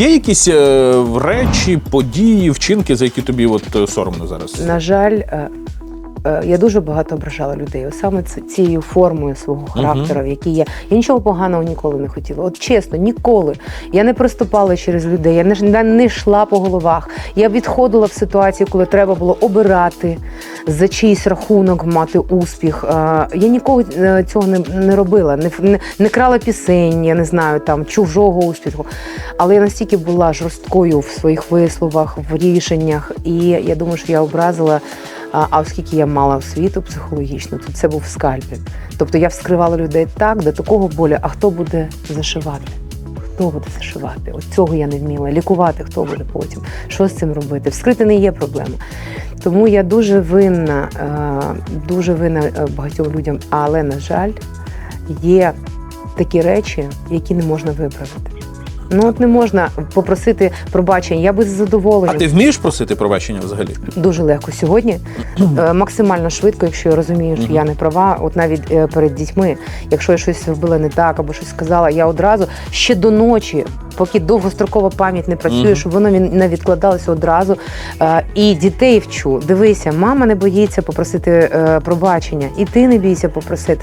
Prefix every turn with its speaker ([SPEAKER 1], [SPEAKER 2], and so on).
[SPEAKER 1] Є якісь е, речі, події, вчинки, за які тобі от е, соромно зараз?
[SPEAKER 2] На жаль, е, я дуже багато ображала людей. Саме цією формою свого характеру, в якій я. Я нічого поганого ніколи не хотіла. От чесно, ніколи. Я не приступала через людей, я не, не йшла по головах. Я відходила в ситуації, коли треба було обирати за чийсь рахунок, мати успіх. Е, Я ніколи е, цього не, робила, не, не, крала пісень, я не знаю, там чужого успіху. Але я настільки була жорсткою в своїх висловах, в рішеннях, і я думаю, що я образила. А, а оскільки я мала освіту психологічну, то це був скальпель. Тобто я вскривала людей так, до такого болю, а хто буде зашивати? Хто буде зашивати? От цього я не вміла. Лікувати хто буде потім. Що з цим робити? Вскрити не є проблема. Тому я дуже винна, е, дуже винна е, багатьом людям, але, на жаль, є такі речі, які не можна виправити. Ну от не можна попросити пробачення. Я би з
[SPEAKER 1] А ти вмієш просити пробачення взагалі?
[SPEAKER 2] дуже легко сьогодні, е, максимально швидко, якщо я розумію, що я не права, от навіть е, перед дітьми, якщо я щось зробила не так або щось сказала, я одразу ще до ночі, поки довгострокова пам'ять не працює, щоб воно не відкладалося одразу. Е, І дітей вчу. Дивися, мама не боїться попросити пробачення, і ти не бійся попросити.